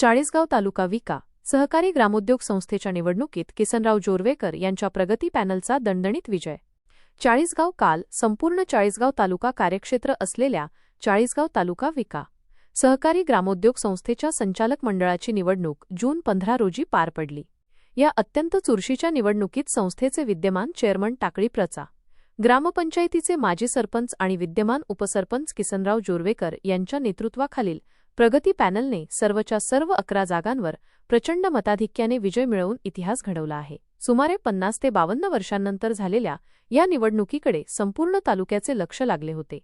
चाळीसगाव तालुका विका सहकारी ग्रामोद्योग संस्थेच्या निवडणुकीत किसनराव जोरवेकर यांच्या प्रगती पॅनलचा दणदणीत विजय. चाळीसगाव काल संपूर्ण चाळीसगाव तालुका कार्यक्षेत्र असलेल्या चाळीसगाव तालुका विका सहकारी ग्रामोद्योग संस्थेच्या संचालक मंडळाची निवडणूक जून पंधरा रोजी पार पडली. या अत्यंत चुरशीच्या निवडणुकीत संस्थेचे विद्यमान चेअरमन टाकळी प्रचा ग्रामपंचायतीचे माजी सरपंच आणि विद्यमान उपसरपंच किसनराव जोरवेकर यांच्या नेतृत्वाखालील प्रगती पॅनलने सर्वच्या सर्व अकरा जागांवर प्रचंड मताधिक्याने विजय मिळवून इतिहास घडवला आहे. सुमारे पन्नास ते बावन्न वर्षांनंतर झालेल्या या निवडणुकीकडे संपूर्ण तालुक्याचे लक्ष लागले होते.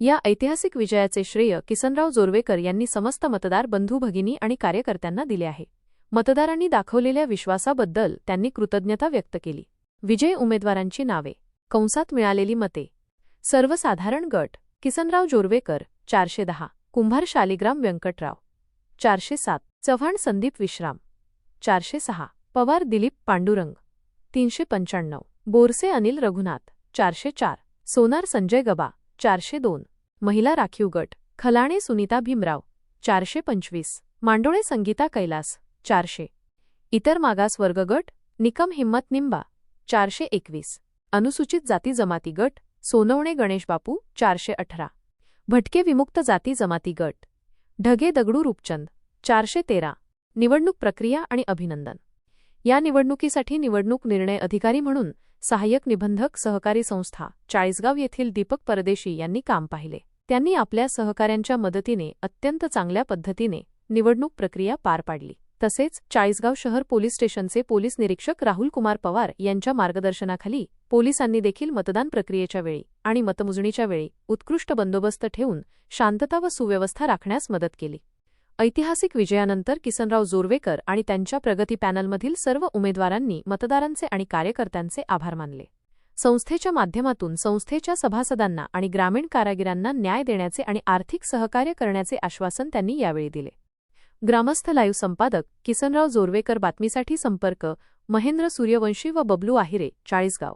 या ऐतिहासिक विजयाचे श्रेय किसनराव जोरवेकर यांनी समस्त मतदार बंधू भगिनी आणि कार्यकर्त्यांना दिले आहे. मतदारांनी दाखवलेल्या विश्वासाबद्दल त्यांनी कृतज्ञता व्यक्त केली. विजय उमेदवारांची नावे. कंसात मिळालेली मते. सर्वसाधारण गट. किसनराव जोरवेकर चारशे दहा. कुंभार शालिग्राम व्यंकटराव. चारशे सात. चव्हाण संदीप विश्राम. चारशे सहा. पवार दिलीप पांडुरंग. तीनशे पंच्याण्णव. बोरसे अनिल रघुनाथ. चारशे चार. सोनार संजय गबा. चारशे दोन. महिला राखीव गट. खलाणे सुनीता भीमराव. चारशे पंचवीस. मांडोळे संगीता कैलास. चारशे. इतर मागास वर्ग गट. निकम हिम्मत निंबा. चारशे एकवीस. अनुसूचित जाती जमाती गट. सोनवणे गणेशबापू चारशे अठरा. भटके विमुक्त जाती जमाती गट. ढगे दगडू रूपचंद चारशे तेरा. निवडणूक प्रक्रिया आणि अभिनंदन. या निवडणुकीसाठी निवडणूक निर्णय अधिकारी म्हणून सहाय्यक निबंधक सहकारी संस्था चाळीसगाव येथील दीपक परदेशी यांनी काम पाहिले. त्यांनी आपल्या सहकाऱ्यांच्या मदतीने अत्यंत चांगल्या पद्धतीने निवडणूक प्रक्रिया पार पाडली. तसेच चाळीसगाव शहर पोलीस स्टेशनचे पोलीस निरीक्षक राहुल कुमार पवार यांच्या मार्गदर्शनाखाली पोलिसांनी देखील मतदान प्रक्रियेच्या वेळी आणि मतमोजणीच्या वेळी उत्कृष्ट बंदोबस्त ठेवून शांतता व सुव्यवस्था राखण्यास मदत केली. ऐतिहासिक विजयानंतर किसनराव जोरवेकर आणि त्यांच्या प्रगती पॅनलमधील सर्व उमेदवारांनी मतदारांचे आणि कार्यकर्त्यांचे आभार मानले. संस्थेच्या माध्यमातून संस्थेच्या सभासदांना आणि ग्रामीण कारागिरांना न्याय देण्याचे आणि आर्थिक सहकार्य करण्याचे आश्वासन त्यांनी यावेळी दिले. ग्रामस्थ लाईव्ह संपादक किसनराव जोरवेकर बातमीसाठी संपर्क महेंद्र सूर्यवंशी व बबलू आहिरे चाळीसगाव.